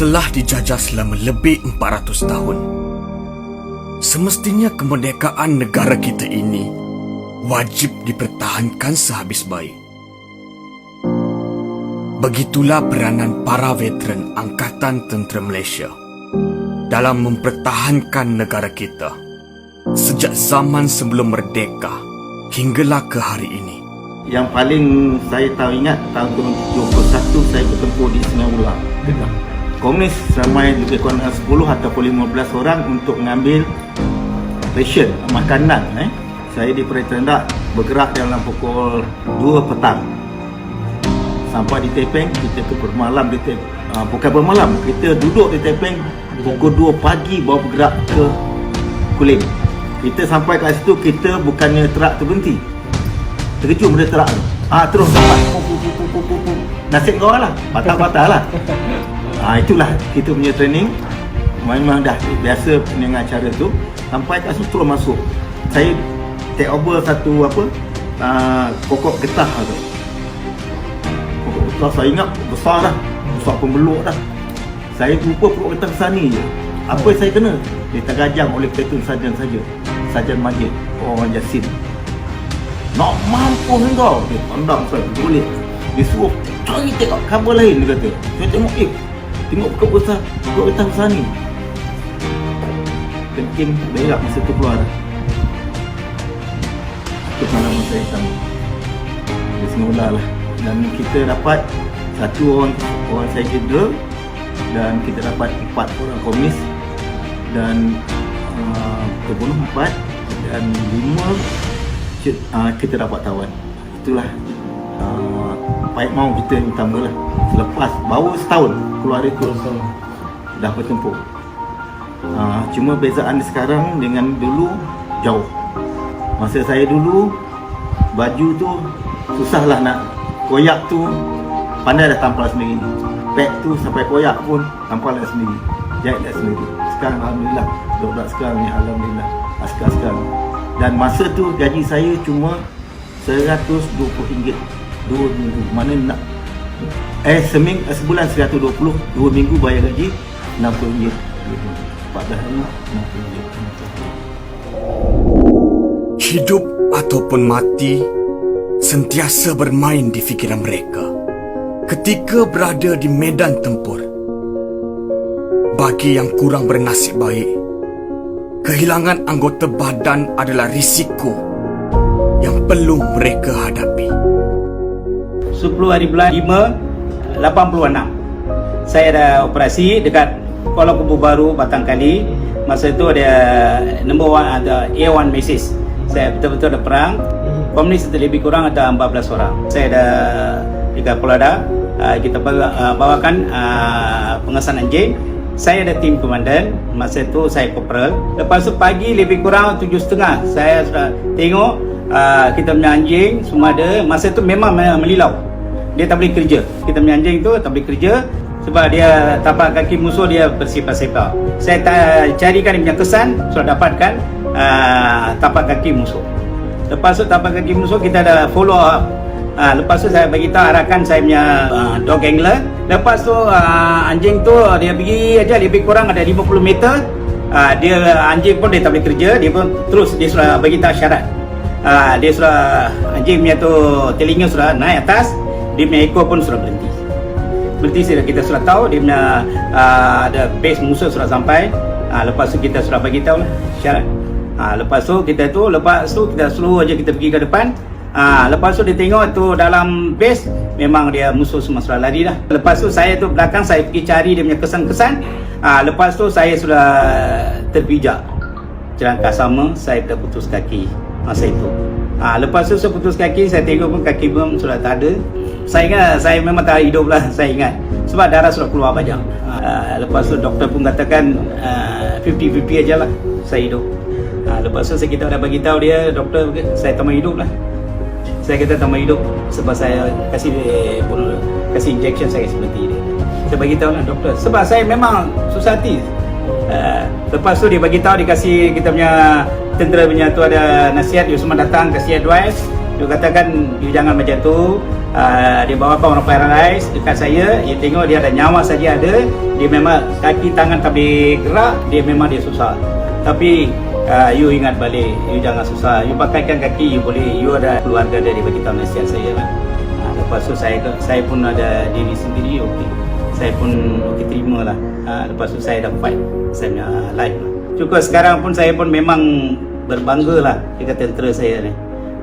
telah dijajah selama lebih 400 tahun. Semestinya kemerdekaan negara kita ini wajib dipertahankan sehabis baik. Begitulah peranan para veteran Angkatan Tentera Malaysia dalam mempertahankan negara kita sejak zaman sebelum merdeka hinggalah ke hari ini. Yang paling saya tahu ingat tahun 21 saya bertempur di Sungai Ular. Komunis ramai lebih kurang 10 ataupun 15 orang untuk mengambil ration, makanan. Eh. Saya di Perintah Rendak bergerak dalam pukul 2 petang. Sampai di Tepeng, kita tu bermalam di Tepeng. Uh, bukan bermalam, kita duduk di Tepeng pukul 2 pagi baru bergerak ke Kulim. Kita sampai kat situ, kita bukannya terak tu berhenti. Terkejut benda terak tu. Ah terus pum. Nasib kau lah. Patah-patah lah. Ah itulah kita punya training. Memang dah biasa dengan cara tu. Sampai kat situ terus masuk. Saya take over satu apa uh, pokok getah tu. Pokok getah saya ingat besar dah. Besar pembeluk dah. Saya lupa pokok getah ni je. Apa yang saya kena? Dia tergajang oleh platoon sarjan saja. Sarjan Majid. Orang Yasin. Nak mampu kau Dia pandang saya boleh Dia suruh cari tengok kabel lain dia kata Saya tengok eh Tengok buka besar Buka besar besar ni. Mungkin berak masa tu keluar. Itu pengalaman saya sama. Dia semula lah. Dan kita dapat Satu orang Orang saya cedera Dan kita dapat empat orang komunis Dan uh, Terbunuh empat. Dan lima uh, kita dapat tawan. Itulah uh, baik mau kita yang utama lah. Selepas baru setahun keluar itu dah bertempur. Uh, cuma bezaan sekarang dengan dulu jauh. Masa saya dulu baju tu susahlah nak koyak tu pandai dah tampal sendiri. Pek tu sampai koyak pun tampal dah sendiri. Jahit dah sendiri. Sekarang Alhamdulillah. Budak-budak sekarang ni Alhamdulillah. Askar sekarang. Dan masa tu gaji saya cuma RM120 Dua minggu Mana nak Eh seming, eh, sebulan RM120 Dua minggu bayar gaji RM60 14 hari RM60 Hidup ataupun mati sentiasa bermain di fikiran mereka ketika berada di medan tempur. Bagi yang kurang bernasib baik, kehilangan anggota badan adalah risiko yang perlu mereka hadapi. 10 hari bulan 5 86 saya ada operasi dekat Kuala Kubu Baru Batang Kali. Masa itu ada number one ada A1 Mesis saya betul-betul ada perang. Komunis lebih kurang ada 14 orang. Saya ada juga Polada uh, kita uh, bawakan uh, pengesan anjing saya ada tim komandan. Masa itu saya corporal. Lepas tu pagi lebih kurang tujuh setengah saya sudah tengok uh, kita punya anjing semua ada. Masa itu memang melilau dia tak boleh kerja. Kita punya anjing tu tak boleh kerja sebab dia tapak kaki musuh dia bersifat-sifat. Saya ta- carikan dia punya kesan sudah dapatkan uh, tapak kaki musuh. Lepas tu tapak kaki musuh kita ada follow up. Uh, lepas tu saya bagi tahu arahkan saya punya uh, dog angler. Lepas tu uh, anjing tu dia pergi aja lebih kurang ada 50 meter. Uh, dia anjing pun dia tak boleh kerja dia pun terus dia sudah bagi tahu syarat. Uh, dia sudah anjing punya tu telinga sudah naik atas dia punya ekor pun sudah berhenti. Berhenti sudah kita sudah tahu dia punya uh, ada base musuh sudah sampai. Uh, lepas tu kita sudah bagi tahu syarat uh, lepas tu kita tu lepas tu kita suruh aja kita pergi ke depan. Uh, lepas tu dia tengok tu dalam base memang dia musuh semua sudah lari dah. Lepas tu saya tu belakang saya pergi cari dia punya kesan-kesan. Uh, lepas tu saya sudah terpijak. Jelangkah sama saya dah putus kaki masa itu. Ha, lepas tu saya putus kaki, saya tengok pun kaki pun sudah tak ada. Saya ingat, saya memang tak hidup lah, saya ingat. Sebab darah sudah keluar banyak. Ha, lepas tu doktor pun katakan uh, 50-50 aja lah, saya hidup. Ha, lepas tu saya kita dah bagi tahu dia, doktor saya tambah hidup lah. Saya kata tambah hidup sebab saya kasih pun kasih injection saya berhenti dia. Saya bagi tahu lah doktor. Sebab saya memang susah hati. Uh, lepas tu dia bagi tahu dia kasih kita punya tentera punya tu ada nasihat dia semua datang kasih advice dia katakan you jangan macam tu uh, dia bawa orang paralyzed dekat saya. Dia tengok dia ada nyawa saja ada. Dia memang kaki tangan tak boleh gerak dia memang dia susah. Tapi uh, you ingat balik you jangan susah. You pakaikan kaki you boleh. You ada keluarga dari bagi tahu nasihat saya lah. Uh, lepas tu saya saya pun ada diri sendiri okey. Saya pun okey terima lah. Uh, lepas tu saya dah fight. Saya punya life lah. Cukup sekarang pun saya pun memang berbangga lah. Dengan tentera saya ni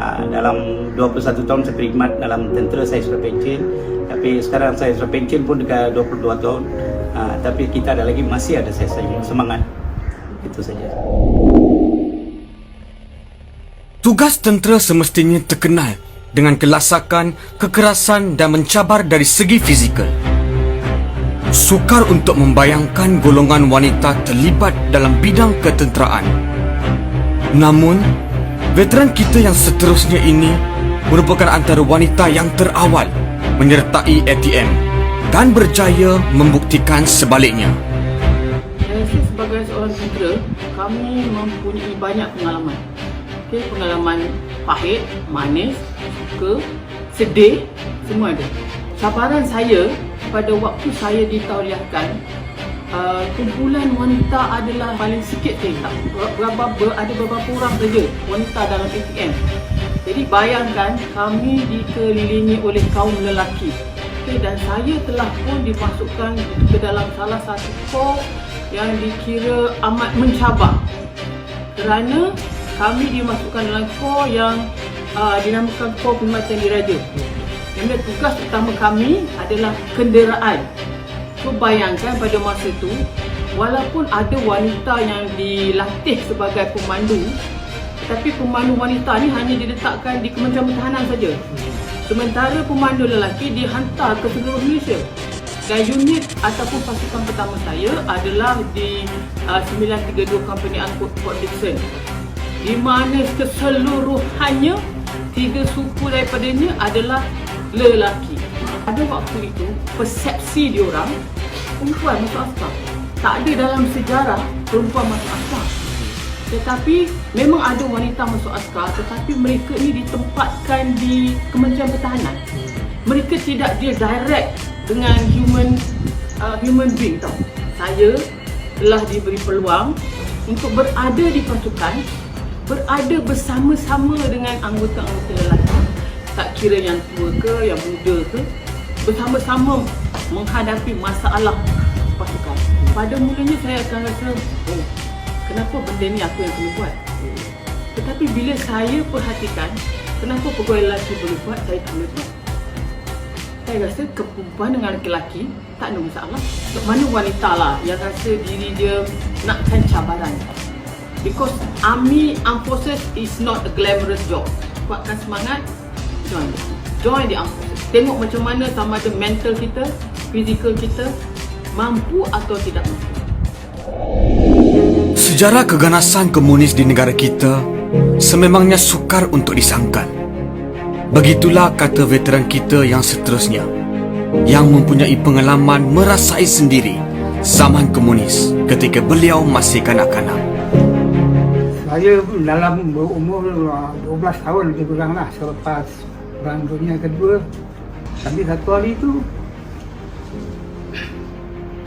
Ha, dalam 21 tahun saya berkhidmat dalam tentera saya sudah pencen tapi sekarang saya sudah pencen pun dekat 22 tahun ha, tapi kita ada lagi masih ada saya, saya semangat itu saja Tugas tentera semestinya terkenal dengan kelasakan, kekerasan dan mencabar dari segi fizikal. Sukar untuk membayangkan golongan wanita terlibat dalam bidang ketenteraan. Namun, veteran kita yang seterusnya ini merupakan antara wanita yang terawal menyertai ATM dan berjaya membuktikan sebaliknya. Saya sebagai seorang tentera, kami mempunyai banyak pengalaman. Okay, pengalaman pahit, manis, suka, sedih, semua ada. Cabaran saya pada waktu saya ditauliahkan, uh, kumpulan wanita adalah paling sikit je. Tak, berapa, ber, ada beberapa orang saja wanita dalam ATM. Jadi bayangkan kami dikelilingi oleh kaum lelaki. Okay, dan saya telah pun dimasukkan ke dalam salah satu kor yang dikira amat mencabar kerana kami dimasukkan dalam kor yang uh, dinamakan kor perkhidmatan diraja. Yang tugas utama kami adalah kenderaan. So bayangkan pada masa itu walaupun ada wanita yang dilatih sebagai pemandu tetapi pemandu wanita ni hanya diletakkan di Kementerian Pertahanan saja. Sementara pemandu lelaki dihantar ke seluruh Malaysia. Dan unit ataupun pasukan pertama saya adalah di uh, 932 Company Angkut Port Dickson. Di mana keseluruhannya tiga suku daripadanya adalah lelaki. Pada waktu itu, persepsi diorang perempuan masuk askar. Tak ada dalam sejarah perempuan masuk askar. Tetapi memang ada wanita masuk askar tetapi mereka ni ditempatkan di Kementerian Pertahanan. Mereka tidak dia direct dengan human uh, human being tau. Saya telah diberi peluang untuk berada di pasukan, berada bersama-sama dengan anggota-anggota lelaki. Tak kira yang tua ke, yang muda ke, bersama-sama menghadapi masalah pasukan. Pada mulanya saya akan rasa, oh, kenapa benda ni aku yang kena buat? Tetapi bila saya perhatikan, kenapa pegawai lelaki boleh buat, saya tak boleh buat. Saya rasa keperempuan dengan lelaki tak ada masalah. Mana wanita lah yang rasa diri dia nakkan cabaran. Because Army Armed Forces is not a glamorous job. Kuatkan semangat, join. Join the Armed Forces. Tengok macam mana sama ada mental kita, fizikal kita, mampu atau tidak mampu. Sejarah keganasan komunis di negara kita sememangnya sukar untuk disangkal. Begitulah kata veteran kita yang seterusnya yang mempunyai pengalaman merasai sendiri zaman komunis ketika beliau masih kanak-kanak. Saya dalam berumur uh, 12 tahun lebih kurang lah selepas Perang Dunia Kedua. Tapi satu hari itu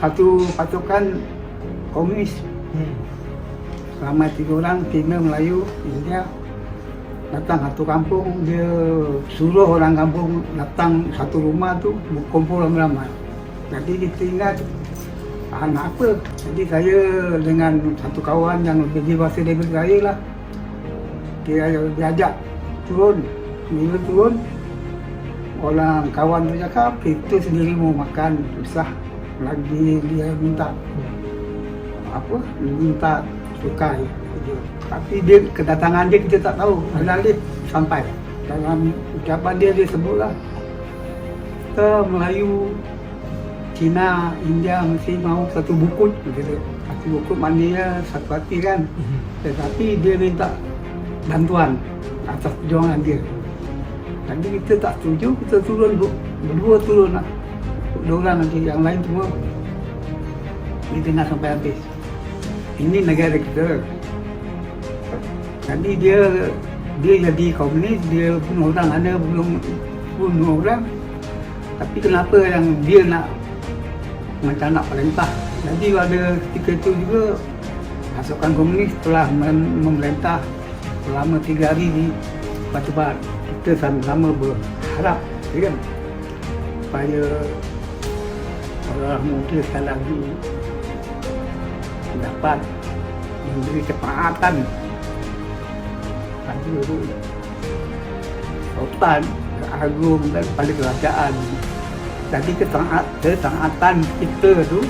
satu pasukan komunis. Ramai tiga orang Cina, Melayu, India datang satu kampung. Dia suruh orang kampung datang satu rumah tu berkumpul ramai-ramai. Jadi kita ingat ah, nak apa? Jadi saya dengan satu kawan yang lebih dewasa daripada saya lah dia diajak turun. Bila turun orang kawan tu cakap kita sendiri mau makan susah lagi dia minta. Apa? Minta cukai. Tapi dia kedatangan dia kita tak tahu. Padahal dia sampai. Dalam ucapan dia dia sebutlah kita Melayu Cina, India mesti mau satu bukut. Gitu. Satu bukut maknanya satu hati kan. Tetapi dia minta bantuan atas perjuangan dia. Jadi kita tak setuju, kita turun berdua turun lah. Dua orang nanti, yang lain semua di tengah sampai habis. Ini negara kita. Jadi dia dia jadi komunis, dia pun orang ada belum bunuh orang tapi kenapa yang dia nak macam nak perintah jadi pada ketika itu juga pasukan komunis telah mem- memerintah selama tiga hari di Batu Bar kita sama-sama berharap ya kan? Supaya orang muda sekali lagi dapat memberi ketaatan pada sultan agung dan pada kerajaan. Jadi ketaat, ketaatan kita tu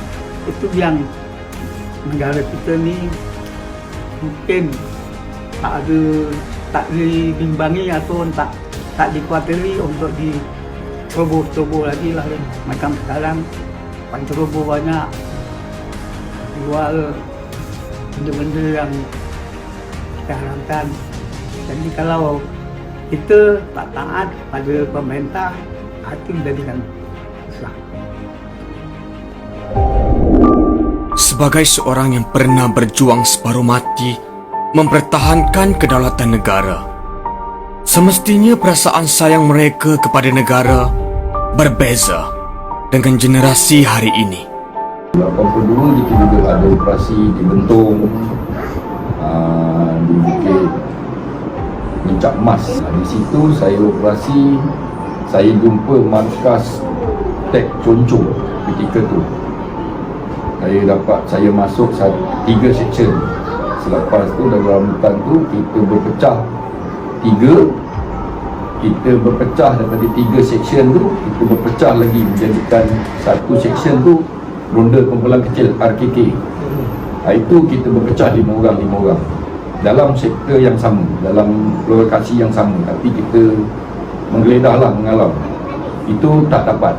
itu yang negara kita ni mungkin tak ada tak dibimbangi atau tak tak dikuatiri untuk di ceroboh-ceroboh lagi lah. Kan. macam sekarang panceroboh banyak. Jual benda-benda yang kita harapkan jadi kalau kita tak taat pada pemerintah itu menjadikan susah. Sebagai seorang yang pernah berjuang separuh mati mempertahankan kedaulatan negara, semestinya perasaan sayang mereka kepada negara berbeza dengan generasi hari ini. 82 kita juga ada operasi di Bentong uh, di Bukit Puncak Mas di situ saya operasi saya jumpa markas tek conco ketika tu. Saya dapat saya masuk tiga section selepas tu dalam hutan tu kita berpecah tiga. Kita berpecah daripada tiga section tu kita berpecah lagi menjadikan satu section tu ronda kumpulan kecil RKK ha, itu kita berpecah lima orang lima orang. Dalam sektor yang sama dalam lokasi yang sama. Tapi kita menggeledah lah mengalau itu tak dapat.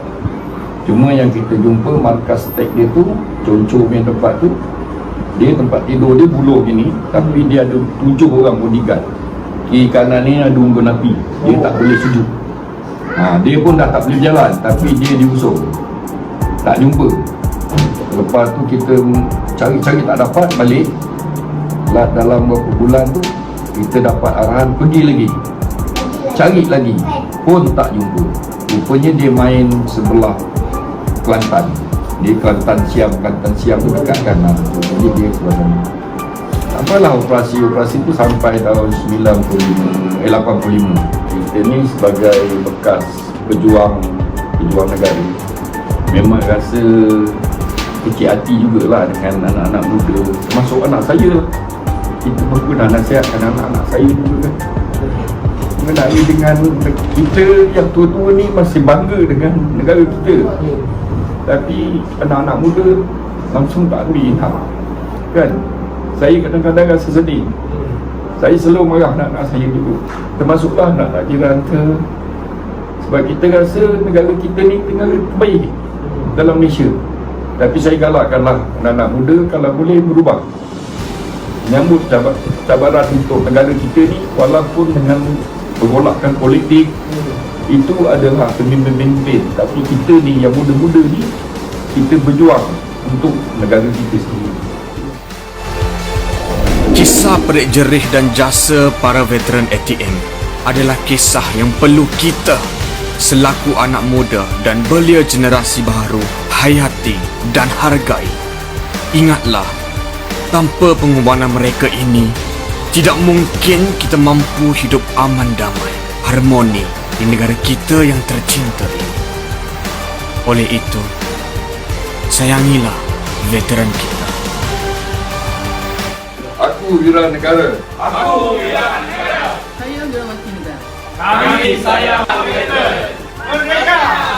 Cuma yang kita jumpa markas tek dia tu contoh yang tempat tu dia tempat tidur dia buluh gini tapi dia ada tujuh orang bodyguard. Kiri kanan ni ada unggun api dia tak boleh sejuk ha, dia pun dah tak boleh berjalan tapi dia diusung. Tak jumpa. Lepas tu kita cari-cari tak dapat balik. Lah dalam beberapa bulan tu kita dapat arahan pergi lagi. Cari lagi. Pun tak jumpa. Rupanya dia main sebelah Kelantan dia Kelantan Siam Kelantan Siam tu dekat kanan jadi dia sebelah sana apalah operasi-operasi tu sampai tahun 95 eh 85 kita ni sebagai bekas pejuang pejuang negara. Memang rasa kecil hati jugalah dengan anak-anak muda. Termasuk anak saya. Lah kita pun pernah nasihatkan anak-anak saya juga kan. Mengenai dengan kita yang tua-tua ni masih bangga dengan negara kita tapi anak-anak muda langsung tak ambil hak. Kan? Saya kadang-kadang rasa sedih. Saya selalu marah anak-anak saya dulu. Termasuklah anak-anak jiran ke sebab kita rasa negara kita ni negara terbaik dalam Malaysia. Tapi saya galakkanlah anak-anak muda kalau boleh berubah. Menyambut cabar, cabaran untuk negara kita ni walaupun dengan pergolakan politik itu adalah pemimpin-pemimpin tapi kita ni yang muda-muda ni kita berjuang untuk negara kita sendiri Kisah perik jerih dan jasa para veteran ATM adalah kisah yang perlu kita selaku anak muda dan belia generasi baru hayati dan hargai. Ingatlah, tanpa pengorbanan mereka ini, tidak mungkin kita mampu hidup aman damai, harmoni di negara kita yang tercinta ini. Oleh itu, sayangilah veteran kita. aku wira negara Saya Wira Mati Negara. Kami sayang veteran. Merdeka!